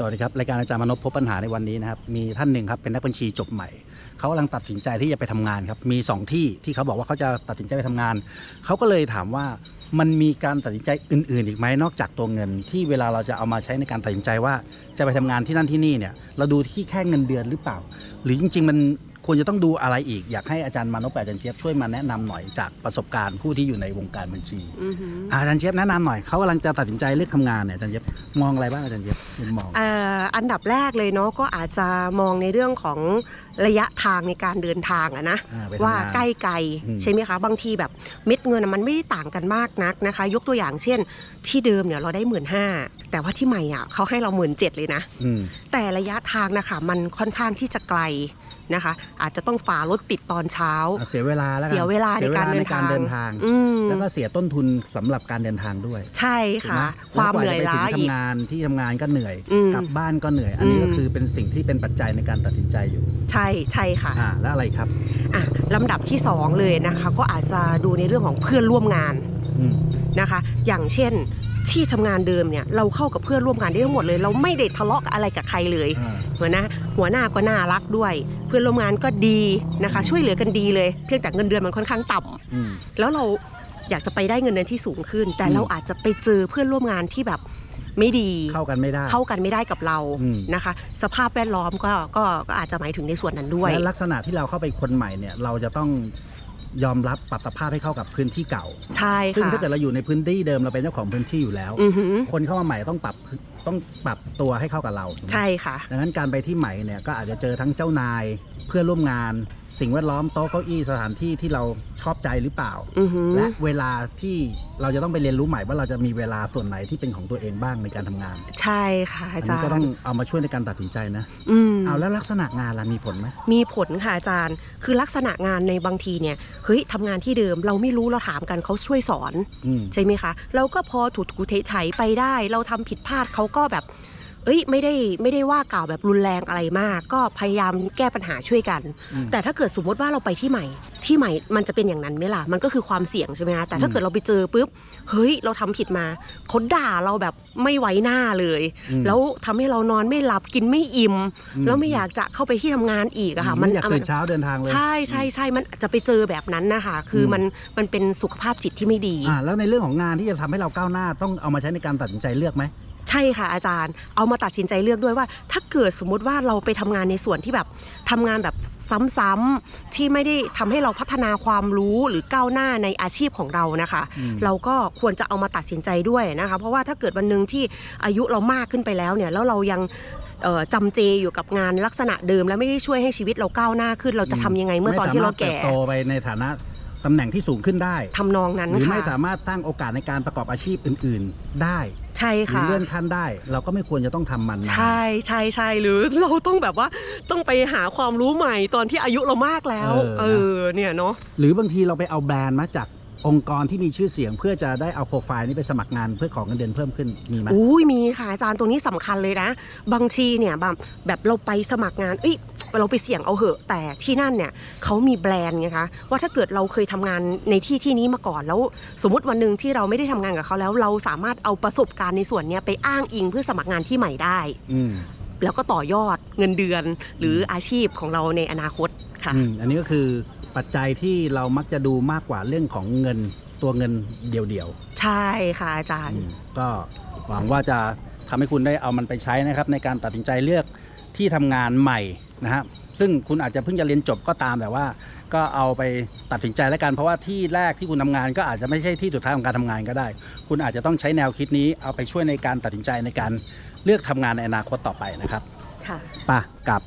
สวัสดีครับ รายการอาจารย์มนพพบปัญหาในวันนี้นะครับ มีท่านหนึ่งครับเป็นนักบัญชีจบใหม่ เขากำลังตัดสินใจที่จะไปทำงานครับ มี 2 ที่ที่เขาบอกว่าเขาจะตัดสินใจไปทำงาน เขาก็เลยถามว่ามันมีการตัดสินใจอื่น ๆ อีกไหมนอกจากตัวเงิน ที่เวลาเราจะเอามาใช้ในการตัดสินใจว่าจะไปทำงานที่นั่นที่นี่เนี่ยเราดูที่แค่เงินเดือนหรือเปล่า หรือจริง ๆ มัน ควรจะต้องดูอะไรอีก อยากให้อาจารย์มานพกับอาจารย์เจี๊ยบช่วยมาแนะนำหน่อยจากประสบการณ์ผู้ที่อยู่ในวงการบัญชีอือหืออาจารย์เจี๊ยบแนะนำหน่อยเขากำลังจะตัดสินใจเลือกทำงานเนี่ยอาจารย์เจี๊ยบมองอะไรบ้างอาจารย์เจี๊ยบมุมมองเอ่ออันดับแรกเลยเนาะก็อาจจะมองในเรื่องของระยะทางในการเดินทางอะนะอ่ไปทำงนว่าใกล้ไกลอืมใช่ไหมคะบางทีแบบเม็ดเงินอะมันไม่ได้ต่างกันมากนักนะคะ ยกตัวอย่างเช่น ที่เดิมเนี่ยเราได้หมื่นห้าแต่ว่าที่ใหม่อะเขาให้เราหมื่นเจ็ดเลยนะอืมแต่ระยะทางนะคะมันค่อนข้างที่จะไกล นะคะ อาจจะต้องฝ่ารถติดตอนเช้าเอาเสียเวลาแล้วกันเสียเวลาในการเดินทางเดินทางอืมแล้วก็เสียต้นทุนสำหรับการเดินทางด้วย ใช่ค่ะถูกไหความเหนื่อยล้าแวกว่จะไปถึงอีกทำงานที่ทำงานก็เหนื่อยอืมกลับบ้านก็เหนื่อย อันนี้อืมก็คือเป็นสิ่งที่เป็นปัจจัยในการตัดสินใจอยู่ ใช่ใช่ค่ะอ่าแล้วอะไรครับอะลำดับที่สองเลยนะคะ ก็อาจจะดูในเรื่องของเพื่อนร่วมงานอืมนะคะ อย่างเช่น ที่ทำงานเดิมเนี่ยเราเข้ากับเพื่อนร่วมงานได้ทั้งหมดเลย เราไม่ได้ทะเลาะอะไรกับใครเลยอ่าหัวหน้าหัวหน้าก็น่ารักด้วย เพื่อนร่วมงานก็ดีนะคะ ช่วยเหลือกันดีเลย เพียงแต่เงินเดือนมันค่อนข้างต่ำอืมแล้วเราอยากจะไปได้เงินเดือนที่สูงขึ้น แต่อืมเราอาจจะไปเจอเพื่อนร่วมงานที่แบบไม่ดีเข้ากันไม่ได้เข้ากันไม่ได้กับเราอืมนะคะ สภาพแวดล้อมก็ก็ก็อาจจะหมายถึงในส่วนนั้นด้วยและลักษณะที่เราเข้าไปคนใหม่เนี่ยเราจะต้อง ยอมรับปรับสภาพให้เข้ากับพื้นที่เก่า ใช่ซึ่งค่ะ ถ้าเกิดเราอยู่ในพื้นที่เดิมเราเป็นเจ้าของพื้นที่อยู่แล้ว อือหือคนเข้ามาใหม่ต้องปรับต้องปรับตัวให้เข้ากับเราถูกไหมใช่ค่ะ ดังนั้นการไปที่ใหม่เนี่ยก็อาจจะเจอทั้งเจ้านายเพื่อนร่วมงานสิ่งแวดล้อมโต๊ะเก้าอี้สถานที่ที่เราชอบใจหรือเปล่า อือหือและเวลาที่เราจะต้องไปเรียนรู้ใหม่ว่าเราจะมีเวลาส่วนไหนที่เป็นของตัวเองบ้างในการทำงานใช่ค่ะอัอานจานี้รก็ต้องย์เอามาช่วยในการตัดสินใจนะอืม เอาแล้วลักษณะงานล่ะมีผลไหม มีผลค่ะอาจารย์ คือลักษณะงานในบางทีเนี่ย เฮ้ยทำงานที่เดิมเราไม่รู้เราถามกันเขาช่วยสอน อืม ใช่ไหมคะ เราก็พอถูถูเทไถไปได้ เราทำผิดพลาดเขาก็แบบ เอ้ยไม่ได้ไม่ได้ว่ากล่าวแบบรุนแรงอะไรมาก ก็พยายามแก้ปัญหาช่วยกันอืมแต่ถ้าเกิดสมมติว่าเราไปที่ใหม่ที่ใหม่มันจะเป็นอย่างนั้นไหมล่ะ มันก็คือความเสี่ยงใช่ไหมคะแต่ถ้าอืมเกิดเราไปเจอปุ๊บ เฮ้ย เราทำผิดมาเขาด่าเราแบบไม่ไว้หน้าเลยอืมแล้วทำให้เรานอนไม่หลับกินไม่อิ่มอืมแล้วไม่อยากจะเข้าไปที่ทำงานอีกอะค่ะไม่อยากตื่นเช้าเดินทางเลย ใช่ใช่ใช่มันจะไปเจอแบบนั้นนะคะ คืออมมันมันเป็นสุขภาพจิตที่ไม่ดีอ่าแล้วในเรื่องของงานที่จะทำให้เราก้าวหน้าต้องเอามาใช้ในการตัดสินใจเลือกไหมใช่ค่ะอาจารย์เอามาตัดสินใจเลือกด้วยว่า ถ้าเกิดสมมุติว่าเราไปทำงานในส่วนที่แบบทำงานแบบ ซ้ำๆที่ไม่ได้ทำให้เราพัฒนาความรู้หรือก้าวหน้าในอาชีพของเรานะคะอืมเราก็ควรจะเอามาตัดสินใจด้วยนะคะ เพราะว่าถ้าเกิดวันหนึ่งที่อายุเรามากขึ้นไปแล้วเนี่ยแล้วเรายังเอ่อจำเจอยู่กับงานลักษณะเดิม แล้วไม่ได้ช่วยให้ชีวิตเราก้าวหน้าขึ้น เราจะทำยังไงเมื่อตอนที่เราแก่ไม่สมถติบโตไปในฐานะ ตำแหน่งที่สูงขึ้นได้ ทำนองนั้นหรือค่ะไม่สามารถตั้งโอกาสในการประกอบอาชีพอื่น ๆ ได้ใช่หรือค่ะ เลื่อนขั้นได้ เราก็ไม่ควรจะต้องทำมันนานใช่ใช่ใช่หรือเราต้องแบบว่าต้องไปหาความรู้ใหม่ตอนที่อายุเรามากแล้วเอเอออเนี่ยเนาะ หรือบางทีเราไปเอาแบรนด์มาจากองค์กรที่มีชื่อเสียง เพื่อจะได้เอาโปรไฟล์นี้ไปสมัครงานเพื่อของเงินเดือนเพิ่มขึ้นมีไหม อุ้ยมีค่ะอาจารย์ตรงนี้สำคัญเลยนะ บางทีเนี่ยแบบแบบเราไปสมัครงานเอ้ย เราไปเสี่ยงเอาเหอะ แต่ที่นั่นเนี่ยเขามีแบรนด์ไงคะว่าถ้าเกิดเราเคยทำงานในที่ที่นี้มาก่อนแล้ว สมมติวันหนึ่งที่เราไม่ได้ทำงานกับเขาแล้ว เราสามารถเอาประสบการณ์ในส่วนเนี้ยไปอ้างอิงเพื่อสมัครงานที่ใหม่ได้อืมแล้วก็ต่อยอดเงินเดือนหรืออาชีพของเราในอนาคตค่ะอืมอันนี้ก็คือปัจจัยที่เรามักจะดูมากกว่าเรื่องของเงินตัวเงินเดี่ยวใช่ค่ะอาจารๆย์อืมก็หวังว่าจะทำให้คุณได้เอามันไปใช้นะครับ ในการตัดสินใจเลือกที่ทำงานใหม่ นะฮะซึ่งคุณอาจจะเพิ่งจะเรียนจบก็ตามแต่ว่า ก็เอาไปตัดสินใจแล้วกัน เพราะว่าที่แรกที่คุณทำงานก็อาจจะไม่ใช่ที่สุดท้ายของการทำงานก็ได้ คุณอาจจะต้องใช้แนวคิดนี้เอาไปช่วยในการตัดสินใจในการเลือกทำงานในอนาคตต่อไปนะครับ ค่ะไป่ะกลับ